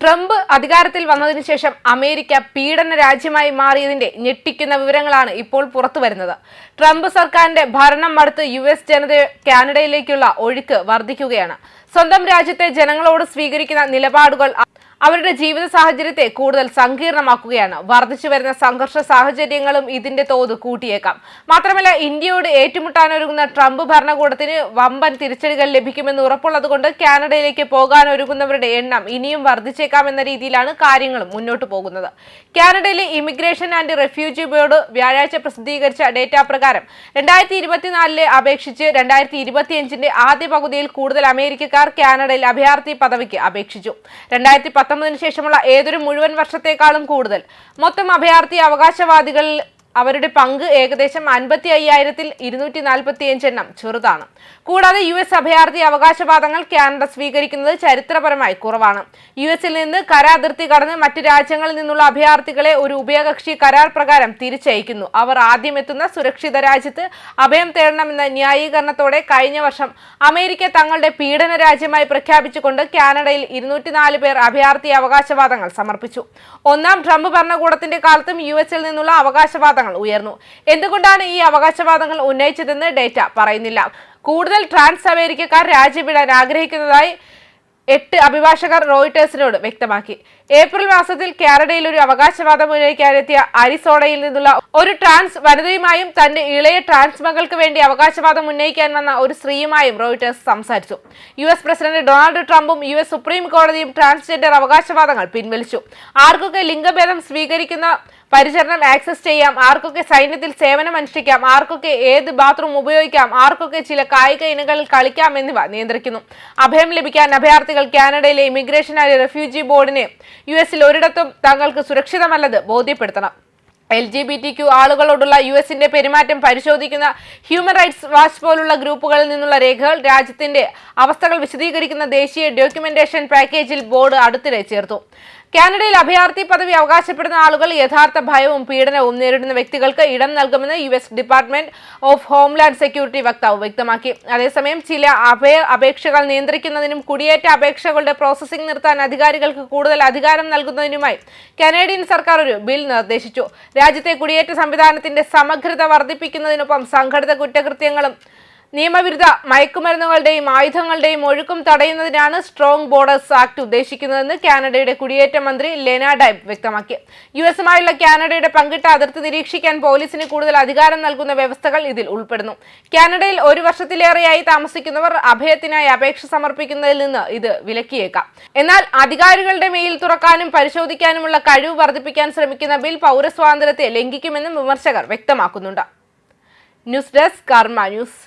Trump അധികാരത്തിൽ വന്നതിന് ശേഷം അമേരിക്ക പീഡന രാജ്യമായി മാറിയതിന്റെ ഞെട്ടിക്കുന്ന വിവരങ്ങളാണ് ഇപ്പോൾ പുറത്തു വരുന്നത്. ട്രംപ് സർക്കാരിന്റെ ഭരണം മടുത്ത് യു എസ് ജനത കാനഡയിലേക്കുള്ള ഒഴുക്ക് വർദ്ധിക്കുകയാണ്. സ്വന്തം രാജ്യത്തെ ജനങ്ങളോട് സ്വീകരിക്കുന്ന നിലപാടുകൾ അവരുടെ ജീവിത സാഹചര്യത്തെ കൂടുതൽ സങ്കീർണമാക്കുകയാണ്. വർദ്ധിച്ചു വരുന്ന സംഘർഷ സാഹചര്യങ്ങളും ഇതിന്റെ തോത് കൂട്ടിയേക്കാം. മാത്രമല്ല ഇന്ത്യയോട് ഏറ്റുമുട്ടാനൊരുങ്ങുന്ന ട്രംപ് ഭരണകൂടത്തിന് വമ്പൻ തിരിച്ചടികൾ ലഭിക്കുമെന്ന് ഉറപ്പുള്ളതുകൊണ്ട് കാനഡയിലേക്ക് പോകാൻ ഒരുങ്ങുന്നവരുടെ എണ്ണം ഇനിയും വർദ്ധിച്ചേക്കാമെന്ന രീതിയിലാണ് കാര്യങ്ങൾ മുന്നോട്ട് പോകുന്നത്. കാനഡയിലെ ഇമിഗ്രേഷൻ ആൻഡ് റെഫ്യൂജി ബോർഡ് വ്യാഴാഴ്ച പ്രസിദ്ധീകരിച്ച ഡേറ്റ പ്രകാരം രണ്ടായിരത്തി ഇരുപത്തിനാലിലെ അപേക്ഷിച്ച് രണ്ടായിരത്തി ഇരുപത്തിയഞ്ചിന്റെ ആദ്യ പകുതിയിൽ കൂടുതൽ അമേരിക്കക്കാർ കാനഡയിൽ അഭയാർത്ഥി പദവിക്ക് അപേക്ഷിച്ചു. രണ്ടായിരത്തി പത്തൊമ്പതിന് ശേഷമുള്ള ഏതൊരു മുഴുവൻ വർഷത്തേക്കാളും കൂടുതൽ. മൊത്തം അഭയാർത്ഥി അവകാശവാദികളിൽ അവരുടെ പങ്ക് ഏകദേശം അൻപത്തി അയ്യായിരത്തിൽ ഇരുന്നൂറ്റി നാൽപ്പത്തി എണ്ണം ചെറുതാണ്. കൂടാതെ യു എസ് അഭയാർത്ഥി അവകാശവാദങ്ങൾ കാനഡ സ്വീകരിക്കുന്നത് ചരിത്രപരമായി കുറവാണ്. യു എസിൽ നിന്ന് കരാതിർത്തി കടന്ന് മറ്റ് രാജ്യങ്ങളിൽ നിന്നുള്ള അഭയാർത്ഥികളെ ഒരു ഉഭയകക്ഷി കരാർ പ്രകാരം തിരിച്ചയക്കുന്നു. അവർ ആദ്യം എത്തുന്ന സുരക്ഷിത രാജ്യത്ത് അഭയം തേടണമെന്ന ന്യായീകരണത്തോടെ കഴിഞ്ഞ വർഷം അമേരിക്ക തങ്ങളുടെ പീഡന രാജ്യമായി പ്രഖ്യാപിച്ചുകൊണ്ട് കാനഡയിൽ ഇരുന്നൂറ്റിനാല് പേർ അഭയാർത്ഥി അവകാശവാദങ്ങൾ സമർപ്പിച്ചു. ഒന്നാം ട്രംപ് ഭരണകൂടത്തിന്റെ കാലത്തും യു എസിൽ നിന്നുള്ള അവകാശവാദങ്ങൾ ഉയർന്നു. എന്തുകൊണ്ടാണ് ഈ അവകാശവാദങ്ങൾ ഉന്നയിച്ചതെന്ന് ഡേറ്റ പറയുന്നില്ല. കൂടുതൽ ട്രാൻസ് അമേരിക്കക്കാർ രാജ്യം വിടാൻ ആഗ്രഹിക്കുന്നതായി എട്ട് അഭിഭാഷകർ റോയിട്ടേഴ്സിനോട് വ്യക്തമാക്കി. ഏപ്രിൽ മാസത്തിൽ കാനഡയിൽ ഒരു അവകാശവാദം ഉന്നയിക്കാനെത്തിയ അരിസോണയിൽ നിന്നുള്ള ഒരു ട്രാൻസ് വനിതയുമായും തന്റെ ഇളയ ട്രാൻസ് മകൾക്ക് വേണ്ടി അവകാശവാദം ഉന്നയിക്കാൻ വന്ന ഒരു സ്ത്രീയുമായും റോയിട്ടേഴ്സ് സംസാരിച്ചു. യു എസ് പ്രസിഡന്റ് ഡൊണാൾഡ് ട്രംപും യു എസ് സുപ്രീം കോടതിയും ട്രാൻസ്ജെൻഡർ അവകാശവാദങ്ങൾ പിൻവലിച്ചു. ആർക്കൊക്കെ ലിംഗഭേദം സ്വീകരിക്കുന്ന പരിചരണം ആക്സസ് ചെയ്യാം. ആർക്കൊക്കെ സൈന്യത്തിൽ സേവനം അനുഷ്ഠിക്കാം ആർക്കൊക്കെ ഏത് ബാത്റൂം ഉപയോഗിക്കാം ആർക്കൊക്കെ ചില കായിക ഇനങ്ങളിൽ കളിക്കാം എന്നിവ നിയന്ത്രിക്കുന്നു. അഭയം ലഭിക്കാൻ അഭയാർത്ഥികൾ കാനഡയിലെ ഇമിഗ്രേഷൻ ആൻഡ് റെഫ്യൂജി ബോർഡിനെ യു എസിൽ ഒരിടത്തും തങ്ങൾക്ക് സുരക്ഷിതമല്ലത് ബോധ്യപ്പെടുത്തണം. L G B T Q ആളുകളോടുള്ള U എസിന്റെ പെരുമാറ്റം പരിശോധിക്കുന്ന ഹ്യൂമൻ റൈറ്റ്സ് വാച്ച് പോലുള്ള ഗ്രൂപ്പുകളിൽ നിന്നുള്ള രേഖകൾ രാജ്യത്തിന്റെ അവസ്ഥകൾ വിശദീകരിക്കുന്ന ദേശീയ ഡോക്യുമെന്റേഷൻ പാക്കേജിൽ ബോർഡ് അടുത്തിടെ ചേർത്തു. കാനഡയിൽ അഭയാർത്ഥി പദവി അവകാശപ്പെടുന്ന ആളുകൾ യഥാർത്ഥ ഭയവും പീഡനവും നേരിടുന്ന വ്യക്തികൾക്ക് ഇടം നൽകുമെന്ന് U S department of homeland security വക്താവ് വ്യക്തമാക്കി. അതേസമയം ചില അഭയ അപേക്ഷകൾ നിയന്ത്രിക്കുന്നതിനും കുടിയേറ്റ അപേക്ഷകളുടെ പ്രോസസ്സിംഗ് നിർത്താൻ അധികാരികൾക്ക് കൂടുതൽ അധികാരം നൽകുന്നതിനുമായി കനേഡിയൻ സർക്കാർ ഒരു ബിൽ നിർദ്ദേശിച്ചു. രാജ്യത്തെ കുടിയേറ്റ സംവിധാനത്തിന്റെ സമഗ്രത വർദ്ധിപ്പിക്കുന്നതിനൊപ്പം സംഘടിത കുറ്റകൃത്യങ്ങളും നിയമവിരുദ്ധ മയക്കുമരുന്നുകളുടെയും ആയുധങ്ങളുടെയും ഒഴുക്കും തടയുന്നതിനാണ് സ്ട്രോങ് ബോർഡേഴ്സ് ആക്ട് ഉദ്ദേശിക്കുന്നതെന്ന് കാനഡയുടെ കുടിയേറ്റ മന്ത്രി ലെന ഡൈബ് വ്യക്തമാക്കി. യു എസുമായുള്ള കാനഡയുടെ പങ്കിട്ട അതിർത്തി നിരീക്ഷിക്കാൻ പോലീസിന് കൂടുതൽ അധികാരം നൽകുന്ന വ്യവസ്ഥകൾ ഇതിൽ ഉൾപ്പെടുന്നു. കാനഡയിൽ ഒരു വർഷത്തിലേറെയായി താമസിക്കുന്നവർ അഭയത്തിനായി അപേക്ഷ സമർപ്പിക്കുന്നതിൽ നിന്ന് ഇത് വിലക്കിയേക്കാം. എന്നാൽ അധികാരികളുടെ മെയിൽ തുറക്കാനും പരിശോധിക്കാനുമുള്ള കഴിവ് വർദ്ധിപ്പിക്കാൻ ശ്രമിക്കുന്ന ബിൽ പൗരസ്വാതന്ത്ര്യത്തെ ലംഘിക്കുമെന്നും വിമർശകർ വ്യക്തമാക്കുന്നുണ്ട്. News desk Karma news.